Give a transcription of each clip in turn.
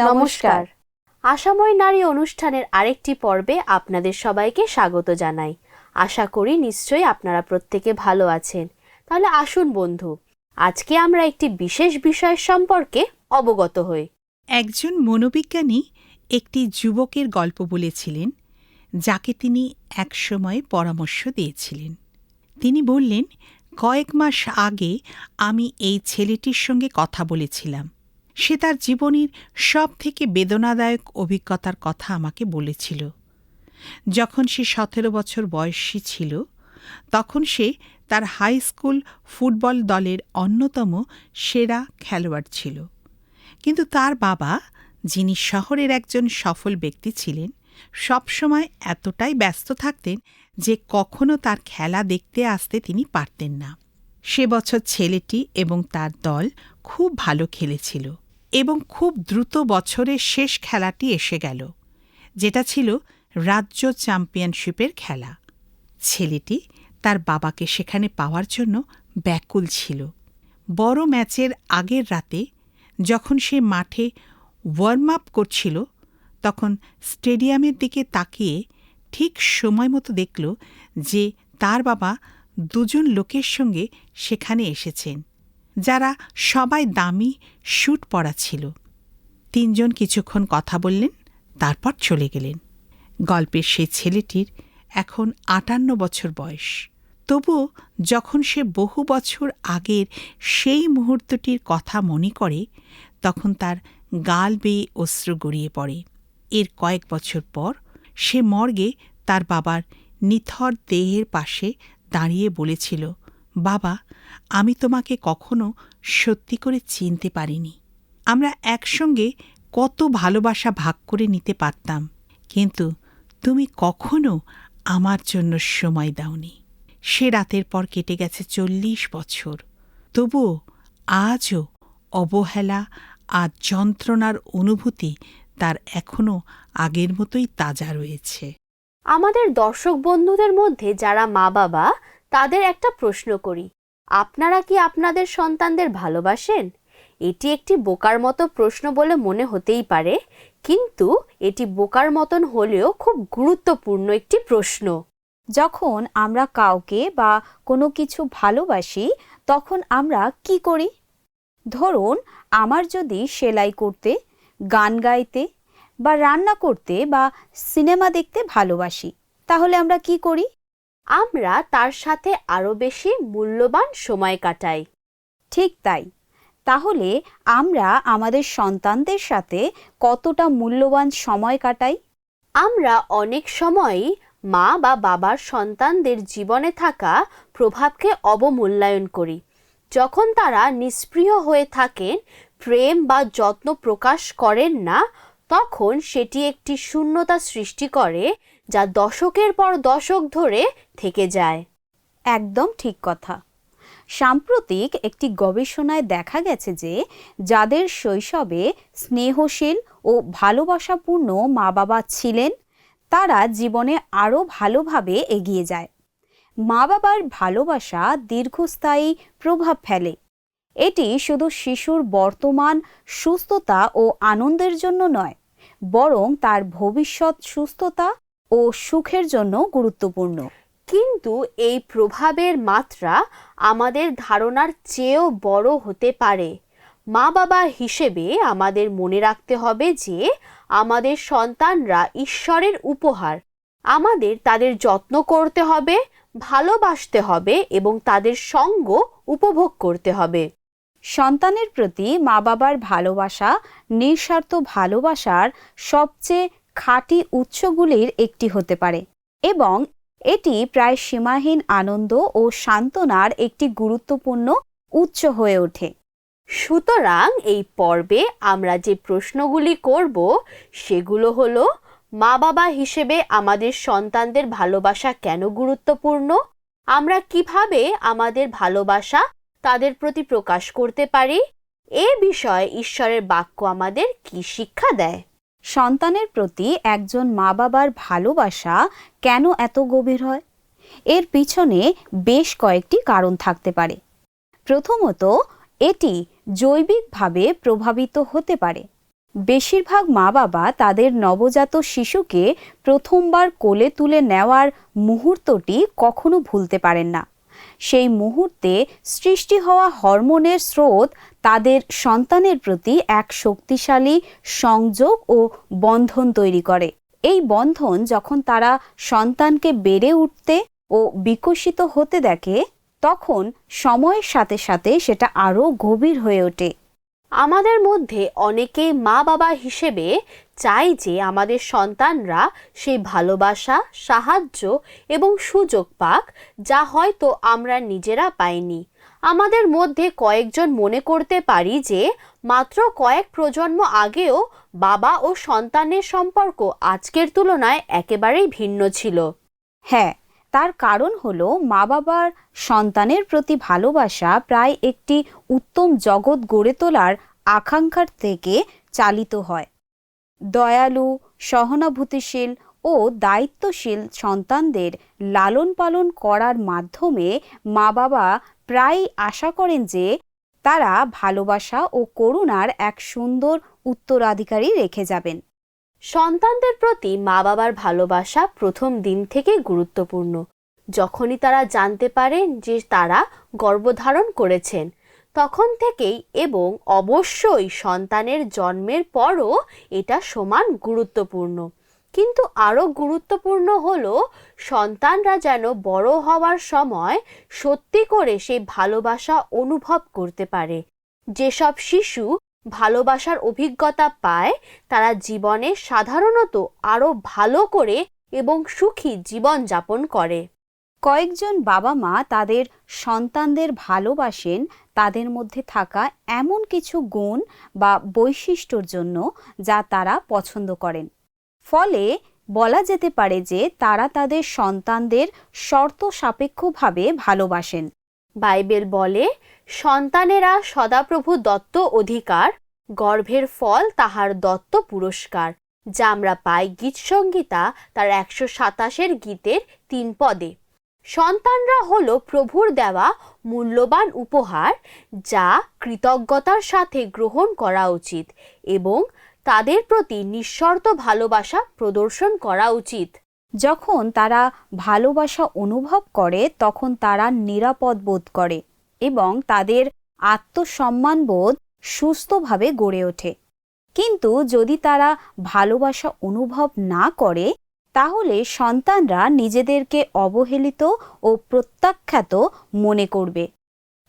নমস্কার। আশাময় নারী অনুষ্ঠানের আরেকটি পর্বে আপনাদের সবাইকে স্বাগত জানাই। আশা করি নিশ্চয়ই আপনারা প্রত্যেকে ভালো আছেন। তাহলে আসুন বন্ধু, আজকে আমরা একটি বিশেষ বিষয় সম্পর্কে অবগত হই। একজন মনোবিজ্ঞানী একটি যুবকের গল্প বলেছিলেন, যাকে তিনি একসময় পরামর্শ দিয়েছিলেন। তিনি বললেন, কয়েক মাস আগে আমি এই ছেলেটির সঙ্গে কথা বলেছিলাম। সে তার জীবনের সব থেকে বেদনাদায়ক অভিজ্ঞতার কথা আমাকে বলেছিল। যখন সে সতেরো বছর বয়সী ছিল, তখন সে তার হাই স্কুল ফুটবল দলের অন্যতম সেরা খেলোয়াড় ছিল। কিন্তু তার বাবা, যিনি শহরের একজন সফল ব্যক্তি ছিলেন, সবসময় এতটাই ব্যস্ত থাকতেন যে কখনো তার খেলা দেখতে আসতে তিনি পারতেন না। সে বছর ছেলেটি এবং তার দল খুব ভালো খেলেছিল। এবং খুব দ্রুত বছরের শেষ খেলাটি এসে গেল, যেটা ছিল রাজ্য চ্যাম্পিয়নশিপের খেলা। ছেলেটি তার বাবাকে সেখানে পাওয়ার জন্য ব্যাকুল ছিল। বড় ম্যাচের আগের রাতে যখন সে মাঠে ওয়ার্ম আপ করছিল, তখন স্টেডিয়ামের দিকে তাকিয়ে ঠিক সময় মতো দেখল যে তার বাবা দুজন লোকের সঙ্গে সেখানে এসেছেন। যারা সবাই দামি স্যুট পরা ছিল। তিনজন কিছুক্ষণ কথা বললেন, তারপর চলে গেলেন। গল্পের সেই ছেলেটির এখন আটান্ন বছর বয়স। তবুও যখন সে বহু বছর আগের সেই মুহূর্তটির কথা মনে করে, তখন তার গাল বেয়ে অশ্রু গড়িয়ে পড়ে। এর কয়েক বছর পর সে মর্গে তার বাবার নিথর দেহের পাশে দাঁড়িয়ে বলেছিল, বাবা আমি তোমাকে কখনো সত্যি করে চিনতে পারিনি। আমরা একসঙ্গে কত ভালোবাসা ভাগ করে নিতে পারতাম, কিন্তু তুমি কখনো আমার জন্য সময় দাওনি। সে রাতের পর কেটে গেছে চল্লিশ বছর। তবুও আজও অবহেলা আর যন্ত্রণার অনুভূতি তার এখনও আগের মতোই তাজা রয়েছে। আমাদের দর্শক বন্ধুদের মধ্যে যারা মা বাবা তাদের একটা প্রশ্ন করি। আপনারা কি আপনাদের সন্তানদের ভালোবাসেন? এটি একটি বোকার মতো প্রশ্ন বলে মনে হতেই পারে, কিন্তু এটি বোকার মতন হলেও খুব গুরুত্বপূর্ণ একটি প্রশ্ন। যখন আমরা কাউকে বা কোনো কিছু ভালোবাসি, তখন আমরা কি করি? ধরুন, আমার যদি সেলাই করতে, গান গাইতে বা রান্না করতে বা সিনেমা দেখতে ভালোবাসি, তাহলে আমরা কি করি? আমরা তার সাথে আরও বেশি মূল্যবান সময় কাটাই। ঠিক তাই। তাহলে আমরা আমাদের সন্তানদের সাথে কতটা মূল্যবান সময় কাটাই? আমরা অনেক সময়ই মা বা বাবার সন্তানদের জীবনে থাকা প্রভাবকে অবমূল্যায়ন করি। যখন তারা নিষ্প্রিয় হয়ে থাকেন, প্রেম বা যত্ন প্রকাশ করেন না, তখন সেটি একটি শূন্যতা সৃষ্টি করে যা দশকের পর দশক ধরে থেকে যায়। একদম ঠিক কথা। সাম্প্রতিক একটি গবেষণায় দেখা গেছে যে, যাদের শৈশবে স্নেহশীল ও ভালোবাসাপূর্ণ মা বাবা ছিলেন, তারা জীবনে আরও ভালোভাবে এগিয়ে যায়। মা বাবার ভালোবাসা দীর্ঘস্থায়ী প্রভাব ফেলে। এটি শুধু শিশুর বর্তমান সুস্থতা ও আনন্দের জন্য নয়, বরং তার ভবিষ্যৎ সুস্থতা ও সুখের জন্য গুরুত্বপূর্ণ। কিন্তু এই প্রভাবের মাত্রা আমাদের ধারণার চেয়েও বড় হতে পারে। মা বাবা হিসেবে আমাদের মনে রাখতে হবে যে, আমাদের সন্তানরা ঈশ্বরের উপহার। আমাদের তাদের যত্ন করতে হবে, ভালোবাসতে হবে এবং তাদের সঙ্গ উপভোগ করতে হবে। সন্তানের প্রতি মা বাবার ভালোবাসা, নিঃস্বার্থ ভালোবাসার সবচেয়ে খাঁটি উৎসগুলির একটি হতে পারে এবং এটি প্রায় সীমাহীন আনন্দ ও সান্ত্বনার একটি গুরুত্বপূর্ণ উৎস হয়ে ওঠে। সুতরাং এই পর্বে আমরা যে প্রশ্নগুলি করব, সেগুলো হলো মা বাবা হিসেবে আমাদের সন্তানদের ভালোবাসা কেন গুরুত্বপূর্ণ? আমরা কীভাবে আমাদের ভালোবাসা তাদের প্রতি প্রকাশ করতে পারি? এ বিষয়ে ঈশ্বরের বাক্য আমাদের কি শিক্ষা দেয়? সন্তানের প্রতি একজন মা বাবার ভালোবাসা কেন এত গভীর হয়? এর পিছনে বেশ কয়েকটি কারণ থাকতে পারে। প্রথমত, এটি জৈবিকভাবে প্রভাবিত হতে পারে। বেশিরভাগ মা বাবা তাদের নবজাত শিশুকে প্রথমবার কোলে তুলে নেওয়ার মুহূর্তটি কখনো ভুলতে পারেন না। সেই মুহূর্তে সৃষ্টি হওয়া হরমোনের স্রোত তাদের সন্তানের প্রতি এক শক্তিশালী সংযোগ ও বন্ধন তৈরি করে। এই বন্ধন যখন তারা সন্তানকে বেড়ে উঠতে ও বিকশিত হতে দেখে, তখন সময়ের সাথে সাথে সেটা আরও গভীর হয়ে ওঠে। আমাদের মধ্যে অনেকেই মা বাবা হিসেবে চাই যে আমাদের সন্তানরা সেই ভালোবাসা, সাহায্য এবং সুযোগ পাক, যা হয়তো আমরা নিজেরা পাইনি। আমাদের মধ্যে কয়েকজন মনে করতে পারি যে মাত্র কয়েক প্রজন্ম আগেও বাবা ও সন্তানের সম্পর্ক আজকের তুলনায় একেবারেই ভিন্ন ছিল। হ্যাঁ তার কারণ হলো মা বাবার সন্তানের প্রতি ভালোবাসা প্রায় একটি উত্তম জগৎ গড়ে তোলার আকাঙ্ক্ষার থেকে চালিত হয়। দয়ালু, সহানুভূতিশীল ও দায়িত্বশীল সন্তানদের লালন পালন করার মাধ্যমে মা বাবা প্রায় আশা করেন যে তারা ভালোবাসা ও করুণার এক সুন্দর উত্তরাধিকারী রেখে যাবেন। সন্তানদের প্রতি মা বাবার ভালোবাসা প্রথম দিন থেকে গুরুত্বপূর্ণ। যখনই তারা জানতে পারেন যে তারা গর্ভধারণ করেছেন তখন থেকেই এবং অবশ্যই সন্তানের জন্মের পরও এটা সমান গুরুত্বপূর্ণ। কিন্তু আরও গুরুত্বপূর্ণ হলো, সন্তানরা যেন বড় হওয়ার সময় সত্যি করে সেই ভালোবাসা অনুভব করতে পারে। যেসব শিশু ভালোবাসার অভিজ্ঞতা পায়, তারা জীবনে সাধারণত আরও ভালো করে এবং সুখী জীবন যাপন করে। কয়েকজন বাবা মা তাদের সন্তানদের ভালোবাসেন, তাদের মধ্যে থাকা এমন কিছু গুণ বা বৈশিষ্ট্যর জন্য যা তারা পছন্দ করেন। ফলে বলা যেতে পারে যে তারা তাদের সন্তানদের শর্ত সাপেক্ষভাবে ভালোবাসেন। বাইবেল বলে, সন্তানেরা সদাপ্রভু দত্ত অধিকার, গর্ভের ফল তাহার দত্ত পুরস্কার, যা আমরা পাই গীতসংগীতা তার একশো সাতাশের গীতের তিন পদে। সন্তানরা হলো প্রভুর দেওয়া মূল্যবান উপহার যা কৃতজ্ঞতার সাথে গ্রহণ করা উচিত এবং তাদের প্রতি নিঃশর্ত ভালোবাসা প্রদর্শন করা উচিত। যখন তারা ভালোবাসা অনুভব করে, তখন তারা নিরাপদ বোধ করে এবং তাদের আত্মসম্মানবোধ সুস্থভাবে গড়ে ওঠে। কিন্তু যদি তারা ভালোবাসা অনুভব না করে তাহলে সন্তানরা নিজেদেরকে অবহেলিত ও প্রত্যাখ্যাত মনে করবে।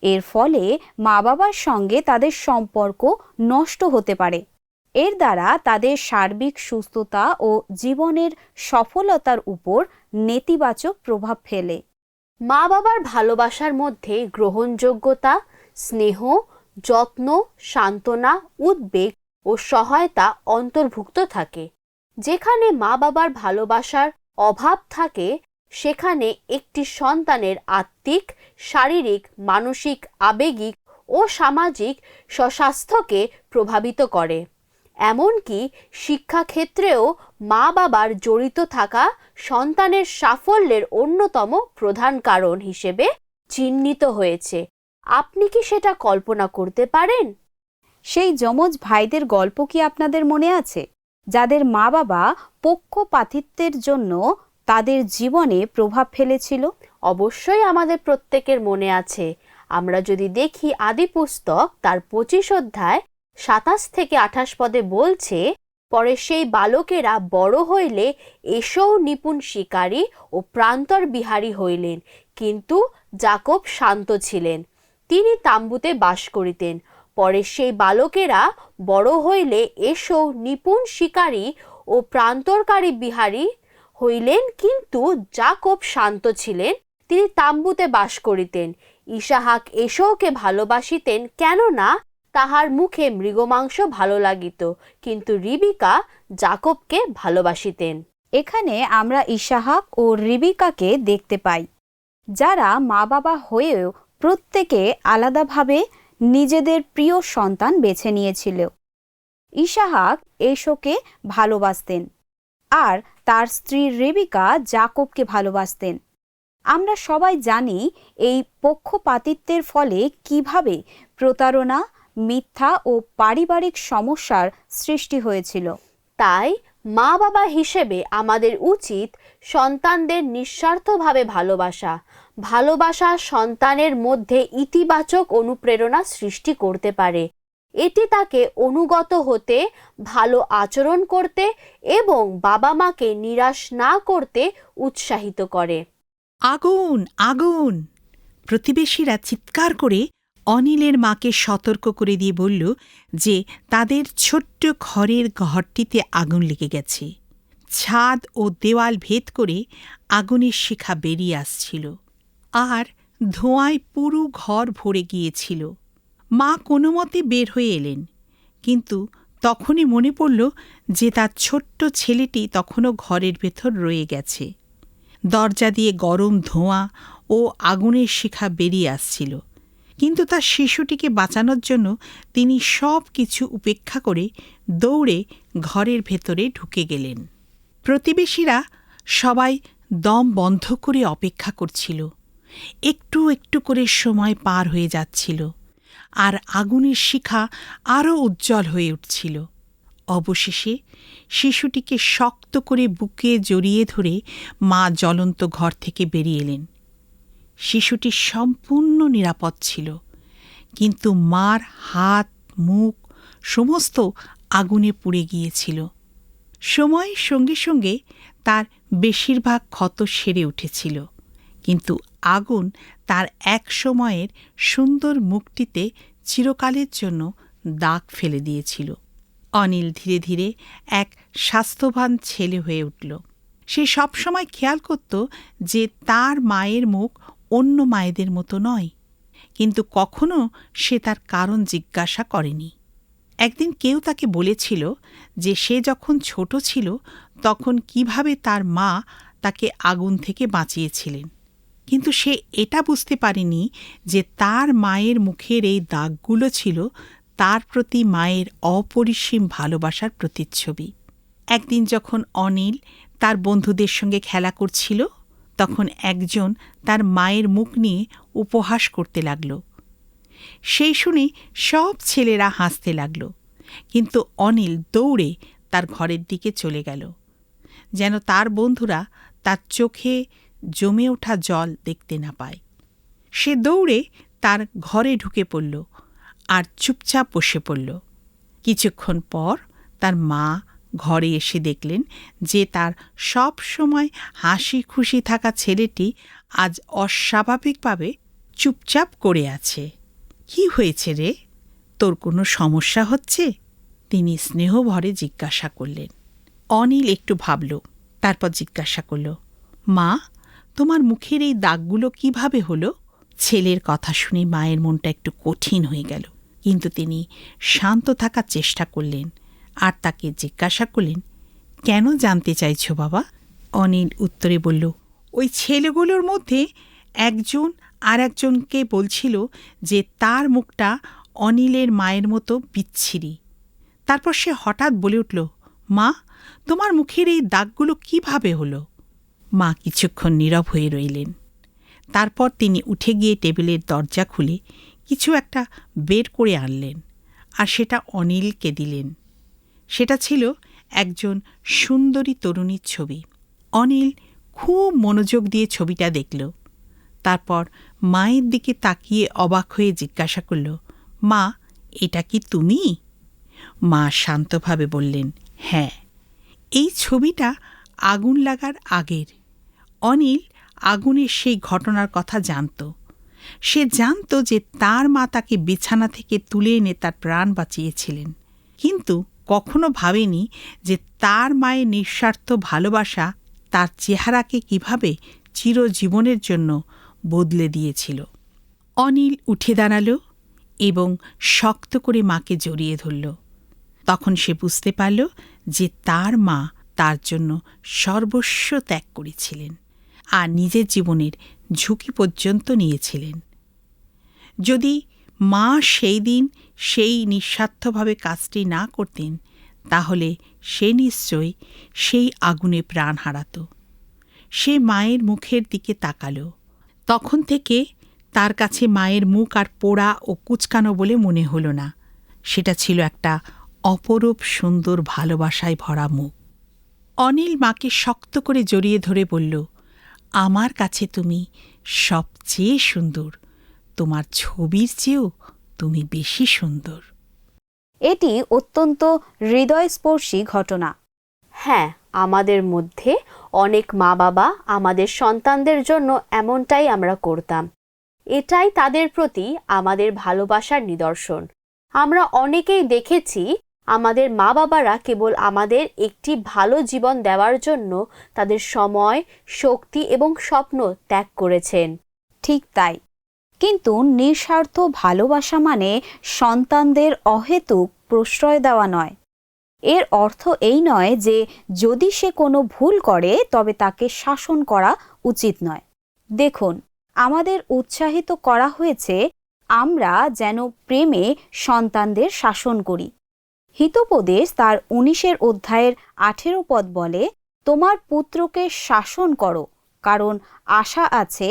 এর ফলে মা বাবার সঙ্গে তাদের সম্পর্ক নষ্ট হতে পারে। এর দ্বারা তাদের সার্বিক সুস্থতা ও জীবনের সফলতার উপর নেতিবাচক প্রভাব ফেলে। মা বাবার ভালোবাসার মধ্যে গ্রহণযোগ্যতা, স্নেহ, যত্ন, সান্ত্বনা, উদ্বেগ ও সহায়তা অন্তর্ভুক্ত থাকে। যেখানে মা বাবার ভালোবাসার অভাব থাকে, সেখানে একটি সন্তানের আত্মিক, শারীরিক, মানসিক আবেগিক ও সামাজিক স্বস্বাস্থ্যকে প্রভাবিত করে। এমনকি শিক্ষাক্ষেত্রেও মা বাবার জড়িত থাকা সন্তানের সাফল্যের অন্যতম প্রধান কারণ হিসেবে চিহ্নিত হয়েছে। আপনি কি সেটা কল্পনা করতে পারেন? সেই যমজ ভাইদের গল্প কি আপনাদের মনে আছে? যাদের মা বাবা পক্ষপাতিত্বের জন্য তাদের জীবনে প্রভাব ফেলেছিল? অবশ্যই আমাদের প্রত্যেকের মনে আছে। আমরা যদি দেখি আদি পুস্তক, তার পঁচিশ অধ্যায়, সাতাশ থেকে আঠাশ পদে বলছে, পরে সেই বালকেরা বড় হইলে এসেও নিপুণ শিকারী ও প্রান্তর বিহারী হইলেন, কিন্তু জাকব শান্ত ছিলেন। তিনি তাম্বুতে বাস করিতেন। পরে সেই বালকেরা বড় হইলে এসো নিপুণ শিকারী ও প্রান্তরকারী বিহারী হইলেন কিন্তু জাকব শান্ত ছিলেন, তিনি তাম্বুতে বাস করিতেন। ইসাহাক এসোকে ভালোবাসিতেন কেননা তাহার মুখে মৃগমাংস ভালো লাগিত, কিন্তু রিবিকা জাকবকে ভালোবাসিতেন। এখানে আমরা ইশাহাক ও রিবিকাকে দেখতে পাই, যারা মা বাবা হয়েও প্রত্যেকে আলাদাভাবে নিজেদের প্রিয় সন্তান বেছে নিয়েছিল। ইশাহাক এসোকে ভালোবাসতেন আর তার স্ত্রী রেবিকা জাকবকে ভালোবাসতেন। আমরা সবাই জানি এই পক্ষপাতিত্বের ফলে কীভাবে প্রতারণা, মিথ্যা ও পারিবারিক সমস্যার সৃষ্টি হয়েছিল। তাই মা বাবা হিসেবে আমাদের উচিত সন্তানদের নিঃস্বার্থভাবে ভালোবাসা ভালোবাসা সন্তানের মধ্যে ইতিবাচক অনুপ্রেরণা সৃষ্টি করতে পারে। এটি তাকে অনুগত হতে, ভালো আচরণ করতে এবং বাবা মাকে নিরাশ না করতে উৎসাহিত করে। আগুন আগুন! প্রতিবেশীরা চিৎকার করে অনিলের মাকে সতর্ক করে দিয়ে বলল যে তাদের ছোট্ট ঘরের ঘরটিতে আগুন লেগে গেছে। ছাদ ও দেওয়াল ভেদ করে আগুনের শিখা বেরিয়ে আসছিল। আর ধোঁয়ায় পুরো ঘর ভরে গিয়েছিল। মা কোনো মতে বের হয়ে এলেন, কিন্তু তখনই মনে পড়ল যে তার ছোট্ট ছেলেটি তখনও ঘরের ভেতর রয়ে গেছে। দরজা দিয়ে গরম ধোঁয়া ও আগুনের শিখা বেরিয়ে আসছিল, কিন্তু তার শিশুটিকে বাঁচানোর জন্য তিনি সব কিছু উপেক্ষা করে দৌড়ে ঘরের ভেতরে ঢুকে গেলেন। প্রতিবেশীরা সবাই দম বন্ধ করে অপেক্ষা করছিল। একটু একটু করে সময় পার হয়ে যাচ্ছিল, আর আগুনের শিখা আরও উজ্জ্বল হয়ে উঠছিল। অবশেষে শিশুটিকে শক্ত করে বুকে জড়িয়ে ধরে মা জ্বলন্ত ঘর থেকে বেরিয়ে এলেন। শিশুটি সম্পূর্ণ নিরাপদ ছিল, কিন্তু মার হাত, মুখ সমস্ত আগুনে পুড়ে গিয়েছিল। সময়ের সঙ্গে সঙ্গে তার বেশিরভাগ ক্ষত সেরে উঠেছিল, কিন্তু আগুন তার এক সময়ের সুন্দর মুখটিতে চিরকালের জন্য দাগ ফেলে দিয়েছিল। অনিল ধীরে ধীরে এক স্বাস্থ্যবান ছেলে হয়ে উঠল। সে সবসময় খেয়াল করত যে তার মায়ের মুখ অন্য মায়েদের মতো নয়, কিন্তু কখনো সে তার কারণ জিজ্ঞাসা করেনি। একদিন কেউ তাকে বলেছিল যে সে যখন ছোট ছিল তখন কীভাবে তার মা তাকে আগুন থেকে বাঁচিয়েছিলেন। কিন্তু সে এটা বুঝতে পারেনি যে তার মায়ের মুখের এই দাগগুলো ছিল তার প্রতি মায়ের অপরিসীম ভালোবাসার প্রতিচ্ছবি। একদিন যখন অনিল তার বন্ধুদের সঙ্গে খেলা করছিল, তখন একজন তার মায়ের মুখ নিয়ে উপহাস করতে লাগল। সেই শুনে সব ছেলেরা হাসতে লাগল, কিন্তু অনিল দৌড়ে তার ঘরের দিকে চলে গেল। যেন তার বন্ধুরা তার চোখে জমে ওঠা জল দেখতে না পায়। সে দৌড়ে তার ঘরে ঢুকে পড়ল আর চুপচাপ বসে পড়ল। কিছুক্ষণ পর তার মা ঘরে এসে দেখলেন যে তার সব সময় হাসি খুশি থাকা ছেলেটি আজ অস্বাভাবিকভাবে চুপচাপ করে আছে। কি হয়েছে রে? তোর কোনো সমস্যা হচ্ছে? তিনি স্নেহভরে জিজ্ঞাসা করলেন। অনিল একটু ভাবল, তারপর জিজ্ঞাসা করল, মা তোমার মুখের এই দাগগুলো কীভাবে হলো? ছেলের কথা শুনে মায়ের মনটা একটু কঠিন হয়ে গেল। কিন্তু তিনি শান্ত থাকার চেষ্টা করলেন আর তাকে জিজ্ঞাসা করলেন, কেন জানতে চাইছ বাবা? অনিল উত্তরে বলল, ওই ছেলেগুলোর মধ্যে একজন আর একজনকে বলছিল যে তার মুখটা অনিলের মায়ের মতো বিচ্ছিরি। তারপর সে হঠাৎ বলে উঠল, মা, তোমার মুখের এই দাগগুলো কীভাবে হলো? মা কিছুক্ষণ নীরব হয়ে রইলেন। তারপর তিনি উঠে গিয়ে টেবিলের দরজা খুলে কিছু একটা বের করে আনলেন আর সেটা অনিলকে দিলেন। সেটা ছিল একজন সুন্দরী তরুণীর ছবি। অনিল খুব মনোযোগ দিয়ে ছবিটা দেখল। তারপর মায়ের দিকে তাকিয়ে অবাক হয়ে জিজ্ঞাসা করল, মা, এটা কি তুমি? মা শান্তভাবে বললেন হ্যাঁ এই ছবিটা আগুন লাগার আগের। অনিল আগুনের সেই ঘটনার কথা জানত। সে জানত যে তার মা তাকে বিছানা থেকে তুলে এনে তার প্রাণ বাঁচিয়েছিলেন। কিন্তু কখনো ভাবেনি যে তার মায়ের নিঃস্বার্থ ভালোবাসা তার চেহারাকে কীভাবে চিরজীবনের জন্য বদলে দিয়েছিল। অনিল উঠে দাঁড়াল এবং শক্ত করে মাকে জড়িয়ে ধরল। তখন সে বুঝতে পারল যে তার মা তার জন্য সর্বস্ব ত্যাগ করেছিলেন। আর নিজের জীবনের ঝুঁকি পর্যন্ত নিয়েছিলেন। যদি মা সেই দিন সেই নিঃস্বার্থভাবে কাজটি না করতেন, তাহলে সে নিশ্চয়ই সেই আগুনে প্রাণ হারাত। সে মায়ের মুখের দিকে তাকালো। তখন থেকে তার কাছে মায়ের মুখ আর পোড়া ও কুচকানো বলে মনে হলো না। সেটা ছিল একটা অপরূপ সুন্দর ভালোবাসায় ভরা মুখ। অনিল মাকে শক্ত করে জড়িয়ে ধরে বলল আমার কাছে তুমি সবচেয়ে সুন্দর। তোমার ছবির চেয়েও তুমি বেশি সুন্দর। এটি অত্যন্ত হৃদয়স্পর্শী ঘটনা। হ্যাঁ আমাদের মধ্যে অনেক মা বাবা আমাদের সন্তানদের জন্য এমনটাই আমরা করতাম। এটাই তাদের প্রতি আমাদের ভালোবাসার নিদর্শন। আমরা অনেকেই দেখেছি আমাদের মা বাবারা কেবল আমাদের একটি ভালো জীবন দেওয়ার জন্য তাদের সময়, শক্তি এবং স্বপ্ন ত্যাগ করেছেন। ঠিক তাই। কিন্তু নিঃস্বার্থ ভালোবাসা মানে সন্তানদের অহেতুক প্রশ্রয় দেওয়া নয়। এর অর্থ এই নয় যে যদি সে কোনো ভুল করে, তবে তাকে শাসন করা উচিত নয়। দেখুন, আমাদের উৎসাহিত করা হয়েছে, আমরা যেন প্রেমে সন্তানদের শাসন করি। হিতোপদেশ তার উনিশের অধ্যায়ের আঠেরো পদ বলে, তোমার পুত্রকে শাসন করো, কারণ আশা আছে,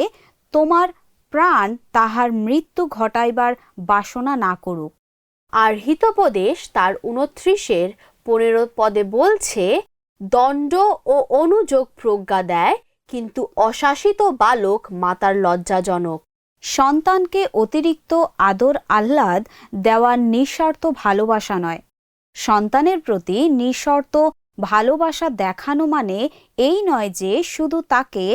তোমার প্রাণ তাহার মৃত্যু ঘটাইবার বাসনা না করুক। আর হিতোপদেশ তার উনত্রিশের পনেরো পদে বলছে, দণ্ড ও অনুযোগ প্রজ্ঞা দেয়, কিন্তু অশাসিত বালক মাতার লজ্জাজনক। সন্তানকে অতিরিক্ত আদর আহ্লাদ দেওয়ার নিঃস্বার্থ ভালোবাসা নয়। সন্তানের প্রতি নিঃশর্ত ভালোবাসা দেখানো মানে এই নয় যে শুধু তাকে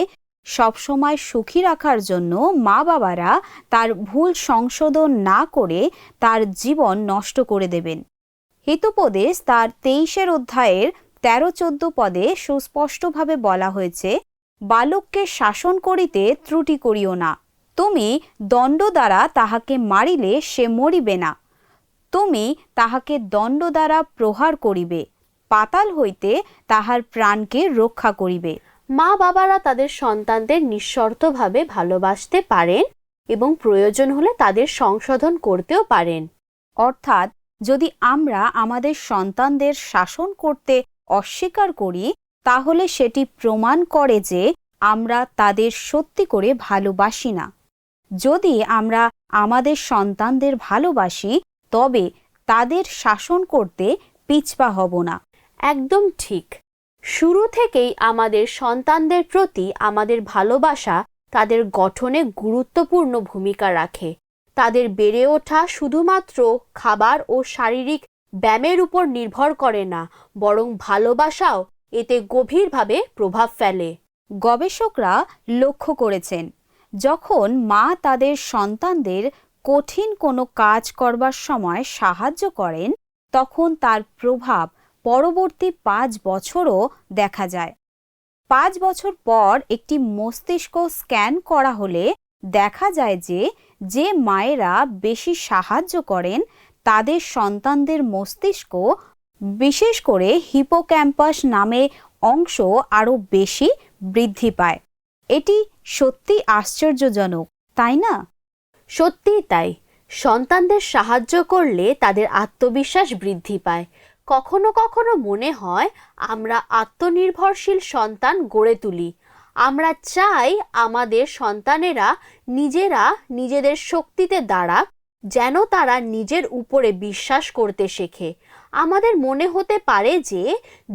সবসময় সুখী রাখার জন্য মা বাবারা তার ভুল সংশোধন না করে তার জীবন নষ্ট করে দেবেন। হিতোপদেশ তার তেইশের অধ্যায়ের তেরো চোদ্দ পদে সুস্পষ্টভাবে বলা হয়েছে, বালককে শাসন করিতে ত্রুটি করিও না। তুমি দণ্ড দ্বারা তাহাকে মারিলে সে মরিবে না। তুমি তাহাকে দণ্ড দ্বারা প্রহার করিবে পাতাল হইতে তাহার প্রাণকে রক্ষা করিবে। মা বাবারা তাদের সন্তানদের নিঃশর্তভাবে ভালোবাসতে পারেন এবং প্রয়োজন হলে তাদের সংশোধন করতেও পারেন। অর্থাৎ যদি আমরা আমাদের সন্তানদের শাসন করতে অস্বীকার করি তাহলে সেটি প্রমাণ করে যে আমরা তাদের সত্যি করে ভালোবাসি না। যদি আমরা আমাদের সন্তানদের ভালোবাসি তবে তাদের শাসন করতে পিছপা হব না। একদম ঠিক। শুরু থেকেই আমাদের সন্তানদের প্রতি আমাদের ভালোবাসা তাদের গঠনে গুরুত্বপূর্ণ ভূমিকা রাখে। তাদের বেড়ে ওঠা শুধুমাত্র খাবার ও শারীরিক ব্যায়ামের উপর নির্ভর করে না, বরং ভালোবাসাও এতে গভীরভাবে প্রভাব ফেলে। গবেষকরা লক্ষ্য করেছেন, যখন মা তাদের সন্তানদের কঠিন কোনো কাজ করবার সময় সাহায্য করেন, তখন তার প্রভাব পরবর্তী পাঁচ বছরও দেখা যায়। পাঁচ বছর পর একটি মস্তিষ্ক স্ক্যান করা হলে দেখা যায় যে যে মায়েরা বেশি সাহায্য করেন, তাদের সন্তানদের মস্তিষ্ক বিশেষ করে হিপোক্যাম্পাস নামে অংশ আরও বেশি বৃদ্ধি পায়। এটি সত্যি আশ্চর্যজনক, তাই না? সত্যিই তাই। সন্তানদের সাহায্য করলে তাদের আত্মবিশ্বাস বৃদ্ধি পায়। কখনো কখনো মনে হয়, আমরা আত্মনির্ভরশীল সন্তান গড়ে তুলি। আমরা চাই আমাদের সন্তানেরা নিজেরা নিজেদের শক্তিতে দাঁড়াক, যেন তারা নিজের উপরে বিশ্বাস করতে শেখে। আমাদের মনে হতে পারে যে,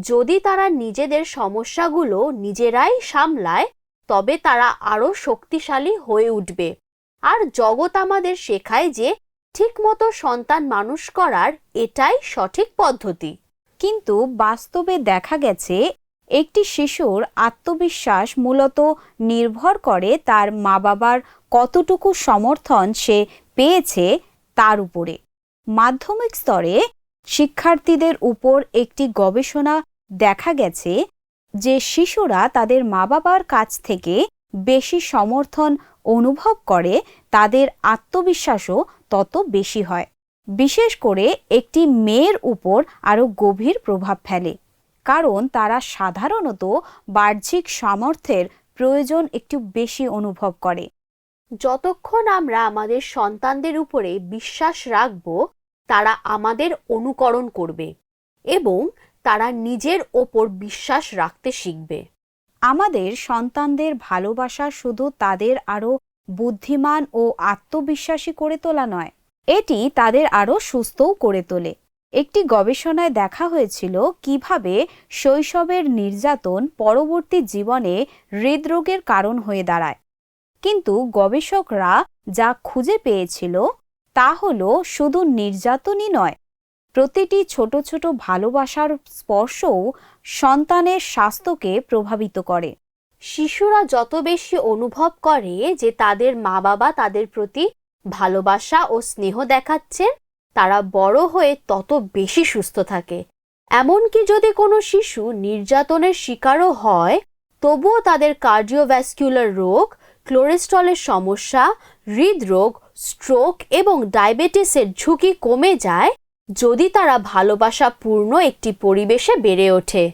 যদি তারা নিজেদের সমস্যাগুলো নিজেরাই সামলায়, তবে তারা আরও শক্তিশালী হয়ে উঠবে। আর জগৎ আমাদের শেখায় যে ঠিকমতো সন্তান মানুষ করার এটাই সঠিক পদ্ধতি। কিন্তু বাস্তবে দেখা গেছে, একটি শিশুর আত্মবিশ্বাস মূলত নির্ভর করে তার মা বাবার কতটুকু সমর্থন সে পেয়েছে তার উপরে। মাধ্যমিক স্তরে শিক্ষার্থীদের উপর একটি গবেষণা দেখা গেছে যে শিশুরা তাদের মা বাবার কাছ থেকে বেশি সমর্থন অনুভব করে, তাদের আত্মবিশ্বাসও তত বেশি হয়। বিশেষ করে একটি মেয়ের উপর আরও গভীর প্রভাব ফেলে, কারণ তারা সাধারণত বাহ্যিক সামর্থ্যের প্রয়োজন একটু বেশি অনুভব করে। যতক্ষণ আমরা আমাদের সন্তানদের উপরে বিশ্বাস রাখব, তারা আমাদের অনুকরণ করবে এবং তারা নিজের ওপর বিশ্বাস রাখতে শিখবে। আমাদের সন্তানদের ভালোবাসা শুধু তাদের আরও বুদ্ধিমান ও আত্মবিশ্বাসী করে তোলা নয়, এটি তাদের আরও সুস্থও করে তোলে। একটি গবেষণায় দেখা হয়েছিল কীভাবে শৈশবের নির্যাতন পরবর্তী জীবনে হৃদরোগের কারণ হয়ে দাঁড়ায়। কিন্তু গবেষকরা যা খুঁজে পেয়েছিল তা হলো শুধু নির্যাতনই নয় প্রতিটি ছোট ছোট ভালোবাসার স্পর্শও সন্তানের স্বাস্থ্যকে প্রভাবিত করে। শিশুরা যত বেশি অনুভব করে যে তাদের মা বাবা তাদের প্রতি ভালোবাসা ও স্নেহ দেখাচ্ছেন তারা বড় হয়ে তত বেশি সুস্থ থাকে। এমনকি যদি কোনো শিশু নির্যাতনের শিকারও হয়, তবুও তাদের কার্ডিওভ্যাসকুলার রোগ, ক্লোরেস্টলের সমস্যা, হৃদরোগ, স্ট্রোক এবং ডায়াবেটিসের ঝুঁকি কমে যায় যদি তারা ভালোবাসাপূর্ণ একটি পরিবেশে বেড়ে ওঠে।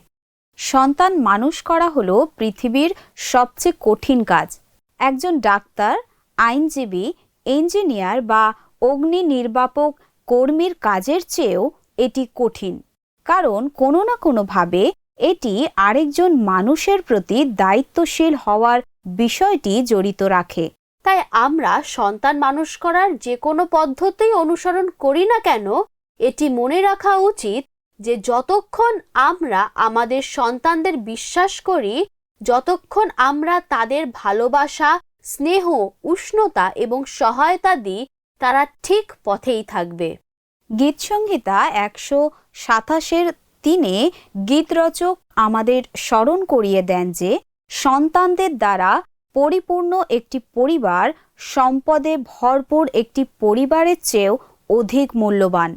সন্তান মানুষ করা হলো পৃথিবীর সবচেয়ে কঠিন কাজ। একজন ডাক্তার, আইনজীবী, ইঞ্জিনিয়ার বা অগ্নি নির্বাপক কর্মীর কাজের চেয়েও এটি কঠিন। কারণ কোনো না কোনোভাবে এটি আরেকজন মানুষের প্রতি দায়িত্বশীল হওয়ার বিষয়টি জড়িত রাখে। তাই আমরা সন্তান মানুষ করার যে কোনো পদ্ধতি অনুসরণ করি না কেন এটি মনে রাখা উচিত যে যতক্ষণ আমরা আমাদের সন্তানদের বিশ্বাস করি, যতক্ষণ আমরা তাদের ভালোবাসা, স্নেহ, উষ্ণতা এবং সহায়তা দিই, তারা ঠিক পথেই থাকবে। গীতসংহিতা একশো সাতাশের তিনে গীতরচক আমাদের স্মরণ করিয়ে দেন যে, সন্তানদের দ্বারা পরিপূর্ণ একটি পরিবার সম্পদে ভরপুর একটি পরিবারের চেয়েও অধিক মূল্যবান।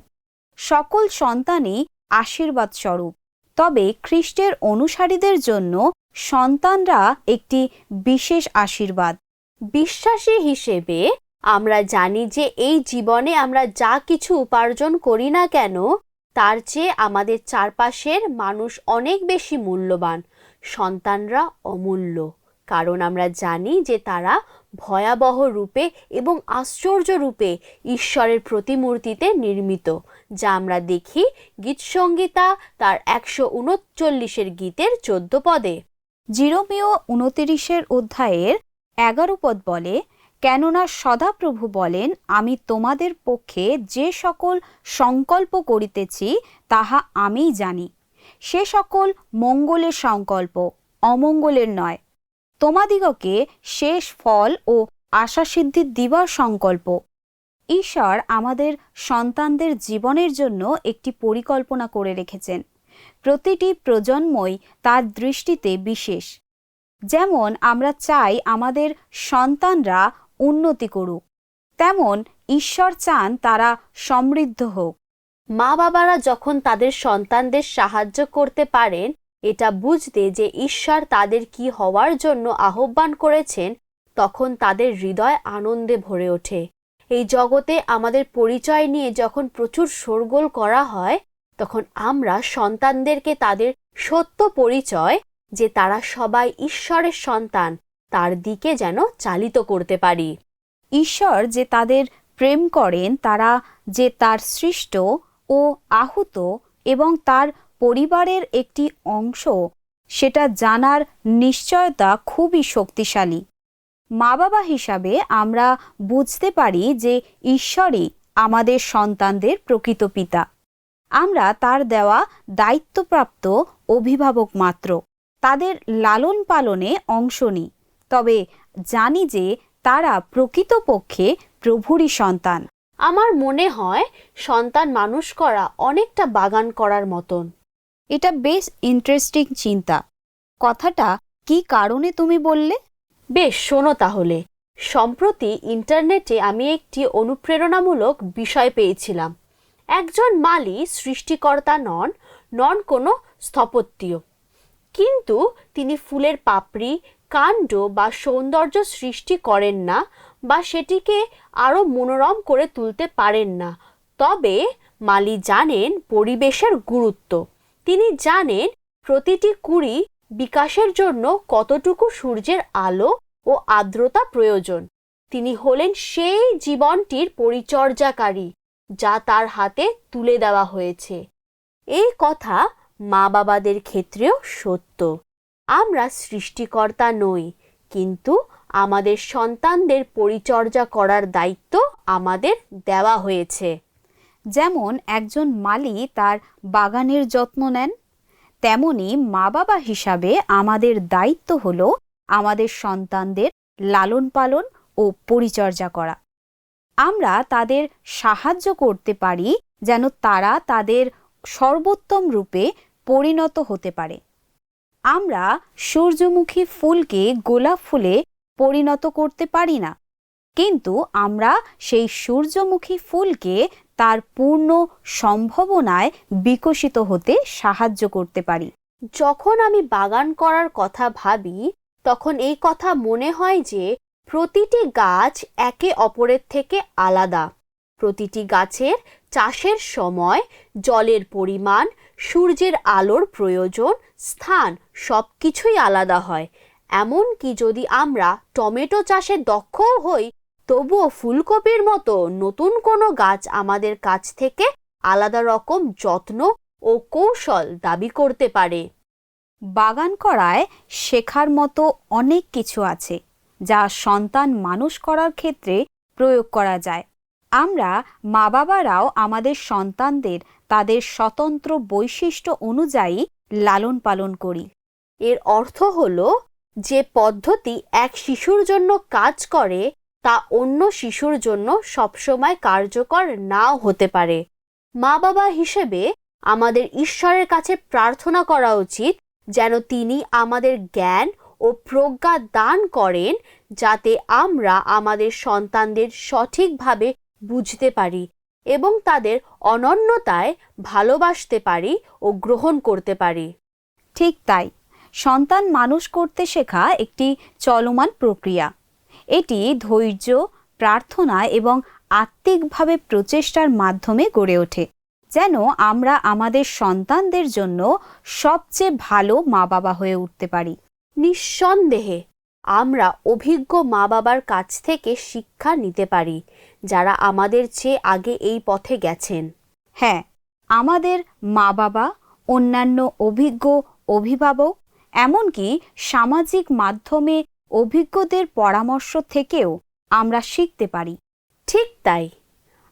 সকল সন্তানই আশীর্বাদ স্বরূপ তবে খ্রিস্টের অনুসারীদের জন্য সন্তানরা একটি বিশেষ আশীর্বাদ। বিশ্বাসী হিসেবে আমরা জানি যে এই জীবনে আমরা যা কিছু উপার্জন করি না কেন, তার চেয়ে আমাদের চারপাশের মানুষ অনেক বেশি মূল্যবান। সন্তানরা অমূল্য। কারণ আমরা জানি যে তারা ভয়াবহ রূপে এবং আশ্চর্য রূপে ঈশ্বরের প্রতিমূর্তিতে নির্মিত, যা আমরা দেখি গীতসংগীতা তার একশো উনচল্লিশের গীতের চোদ্দ পদে। জিরোমিও উনতিরিশের অধ্যায়ের এগারো পদ বলে, কেননা সদাপ্রভু বলেন, আমি তোমাদের পক্ষে যে সকল সংকল্প করিতেছি, তাহা আমিই জানি। সে সকল মঙ্গলের সংকল্প, অমঙ্গলের নয় তোমাদিগকে শেষ ফল ও আশাসিদ্ধির দিবার সংকল্প। ঈশ্বর আমাদের সন্তানদের জীবনের জন্য একটি পরিকল্পনা করে রেখেছেন। প্রতিটি প্রজন্মই তার দৃষ্টিতে বিশেষ। যেমন আমরা চাই আমাদের সন্তানরা উন্নতি করুক, তেমন ঈশ্বর চান তারা সমৃদ্ধ হোক। মা বাবারা যখন তাদের সন্তানদের সাহায্য করতে পারেন এটা বুঝতে যে ঈশ্বর তাদের কি হওয়ার জন্য আহ্বান করেছেন, তখন তাদের হৃদয় আনন্দে ভরে ওঠে। এই জগতে আমাদের পরিচয় নিয়ে যখন প্রচুর শোরগোল করা হয়, তখন আমরা সন্তানদেরকে তাদের সত্য পরিচয়, যে তারা সবাই ঈশ্বরের সন্তান, তার দিকে যেন চালিত করতে পারি। ঈশ্বর যে তাদের প্রেম করেন, তারা যে তার সৃষ্ট ও আহুত এবং তার পরিবারের একটি অংশ, সেটা জানার নিশ্চয়তা খুবই শক্তিশালী। মা বাবা হিসাবে আমরা বুঝতে পারি যে ঈশ্বরই আমাদের সন্তানদের প্রকৃত পিতা। আমরা তার দেওয়া দায়িত্বপ্রাপ্ত অভিভাবক মাত্র। তাদের লালন পালনে অংশ নিই। তবে জানি যে তারা প্রকৃতপক্ষে প্রভুরই সন্তান। আমার মনে হয় সন্তান মানুষ করা অনেকটা বাগান করার মতন। এটা বেশ ইন্টারেস্টিং চিন্তা। কথাটা কি কারণে তুমি বললে? বেশ, শোনো তাহলে। সম্প্রতি ইন্টারনেটে আমি একটি অনুপ্রেরণামূলক বিষয় পেয়েছিলাম। একজন মালি সৃষ্টিকর্তা নন নন কোনো স্থপত্যীয় কিন্তু তিনি ফুলের পাপড়ি, কাণ্ড বা সৌন্দর্য সৃষ্টি করেন না বা সেটিকে আরও মনোরম করে তুলতে পারেন না। তবে মালি জানেন পরিবেশের গুরুত্ব। তিনি জানেন প্রতিটি কুড়ি বিকাশের জন্য কতটুকু সূর্যের আলো ও আর্দ্রতা প্রয়োজন। তিনি হলেন সেই জীবনটির পরিচর্যাকারী, যা তার হাতে তুলে দেওয়া হয়েছে। এই কথা মা বাবাদের ক্ষেত্রেও সত্য। আমরা সৃষ্টিকর্তা নই, কিন্তু আমাদের সন্তানদের পরিচর্যা করার দায়িত্ব আমাদের দেওয়া হয়েছে। যেমন একজন মালি তার বাগানের যত্ন নেন, তেমনি মা বাবা হিসাবে আমাদের দায়িত্ব হল আমাদের সন্তানদের লালন পালন ও পরিচর্যা করা। আমরা তাদের সাহায্য করতে পারি যেন তারা তাদের সর্বোত্তম রূপে পরিণত হতে পারে। আমরা সূর্যমুখী ফুলকে গোলাপ ফুলে পরিণত করতে পারি না, কিন্তু আমরা সেই সূর্যমুখী ফুলকে তার পূর্ণ সম্ভাবনায় বিকশিত হতে সাহায্য করতে পারি। যখন আমি বাগান করার কথা ভাবি, তখন এই কথা মনে হয় যে প্রতিটি গাছ একে অপরের থেকে আলাদা। প্রতিটি গাছের চাষের সময় জলের পরিমাণ, সূর্যের আলোর প্রয়োজন, স্থান সব কিছুই আলাদা হয়। এমনকি যদি আমরা টমেটো চাষে দক্ষও হই তবুও ফুলকপির মতো নতুন কোনো গাছ আমাদের কাছ থেকে আলাদা রকম যত্ন ও কৌশল দাবি করতে পারে। বাগান করায় শেখার মতো অনেক কিছু আছে, যা সন্তান মানুষ করার ক্ষেত্রে প্রয়োগ করা যায়। আমরা মা বাবারাও আমাদের সন্তানদের তাদের স্বতন্ত্র বৈশিষ্ট্য অনুযায়ী লালন পালন করি। এর অর্থ হল যে পদ্ধতি এক শিশুর জন্য কাজ করে তা অন্য শিশুর জন্য সবসময় কার্যকর নাও হতে পারে। মা বাবা হিসেবে আমাদের ঈশ্বরের কাছে প্রার্থনা করা উচিত যেন তিনি আমাদের জ্ঞান ও প্রজ্ঞা দান করেন যাতে আমরা আমাদের সন্তানদের সঠিকভাবে বুঝতে পারি এবং তাদের অনন্যতায় ভালোবাসতে পারি ও গ্রহণ করতে পারি। ঠিক তাই, সন্তান মানুষ করতে শেখা একটি চলমান প্রক্রিয়া। এটি ধৈর্য, প্রার্থনা এবং আত্মিকভাবে প্রচেষ্টার মাধ্যমে গড়ে ওঠে। যেন আমরা আমাদের সন্তানদের জন্য সবচেয়ে ভালো মা বাবা হয়ে উঠতে পারি। নিঃসন্দেহে আমরা অভিজ্ঞ মা বাবার কাছ থেকে শিক্ষা নিতে পারি, যারা আমাদের চেয়ে আগে এই পথে গেছেন। হ্যাঁ আমাদের মা বাবা অন্যান্য অভিজ্ঞ, অভিভাবক, এমনকি সামাজিক মাধ্যমে অভিজ্ঞদের পরামর্শ থেকেও আমরা শিখতে পারি। ঠিক তাই,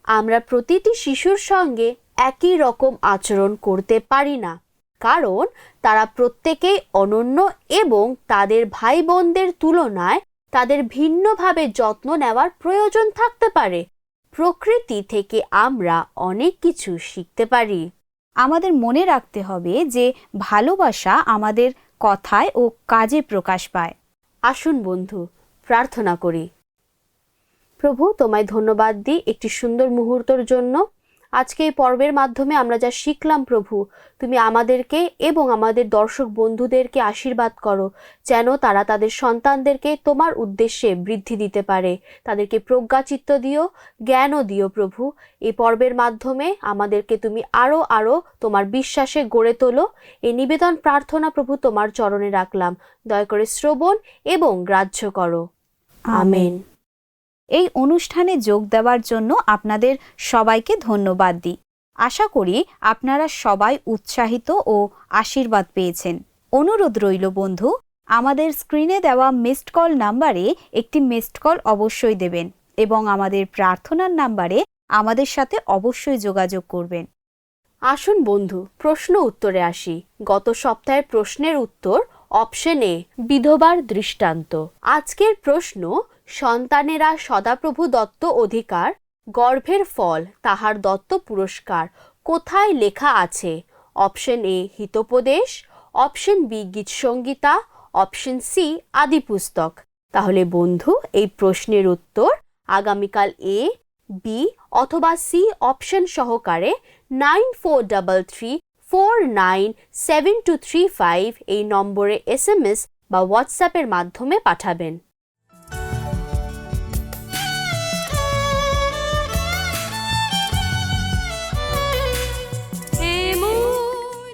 আমরা প্রতিটি শিশুর সঙ্গে একই রকম আচরণ করতে পারি না, কারণ তারা প্রত্যেকেই অনন্য এবং তাদের ভাই বোনদের তুলনায় তাদের ভিন্নভাবে যত্ন নেওয়ার প্রয়োজন থাকতে পারে। প্রকৃতি থেকে আমরা অনেক কিছু শিখতে পারি। আমাদের মনে রাখতে হবে যে ভালোবাসা আমাদের কথায় ও কাজে প্রকাশ পায়। আসুন বন্ধু প্রার্থনা করি। প্রভু তোমায় ধন্যবাদ দিই একটি সুন্দর মুহূর্তর জন্য। আজকে এই পর্বের মাধ্যমে আমরা যা শিখলাম প্রভু তুমি আমাদেরকে এবং আমাদের দর্শক বন্ধুদেরকে আশীর্বাদ করো যেন তারা তাদের সন্তানদেরকে তোমার উদ্দেশ্যে বৃদ্ধি দিতে পারে। তাদেরকে প্রজ্ঞাচিত্ত দিও জ্ঞানও দিও প্রভু। এই পর্বের মাধ্যমে আমাদেরকে তুমি আরও আরও তোমার বিশ্বাসে গড়ে তোলো। এই নিবেদন প্রার্থনা প্রভু তোমার চরণে রাখলাম। দয়া করে শ্রবণ এবং গ্রাহ্য করো। আমেন। এই অনুষ্ঠানে যোগ দেওয়ার জন্য আপনাদের সবাইকে ধন্যবাদ দিই। আশা করি আপনারা সবাই উৎসাহিত ও আশীর্বাদ পেয়েছেন। অনুরোধ রইল বন্ধু, আমাদের স্ক্রিনে দেওয়া মিসড কল নাম্বারে একটি মিসড কল অবশ্যই দেবেন এবং আমাদের প্রার্থনার নাম্বারে আমাদের সাথে অবশ্যই যোগাযোগ করবেন। আসুন বন্ধু, প্রশ্ন উত্তরে আসি। গত সপ্তাহের প্রশ্নের উত্তর অপশন এ, বিধবার দৃষ্টান্ত। আজকের প্রশ্ন সন্তানেরা সদাপ্রভু দত্ত অধিকার, গর্ভের ফল, তাহার দত্ত পুরস্কার। কোথায় লেখা আছে? Option A, Hitopadesha, option B, গীতসংগীতা, option C, আদি পুস্তক। তাহলে বন্ধু, এই প্রশ্নের উত্তর আগামীকাল এ, বি, অথবা সি অপশন সহকারে nine four double three four nine seven two three five এই নম্বরে এস এম এস বা হোয়াটসঅ্যাপের মাধ্যমে পাঠাবেন।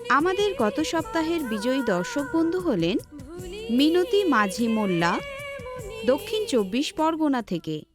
আমাদের গত সপ্তাহের বিজয়ী দর্শক বন্ধু হলেন মিনতি মাঝি মোল্লা দক্ষিণ চব্বিশ পরগনা থেকে।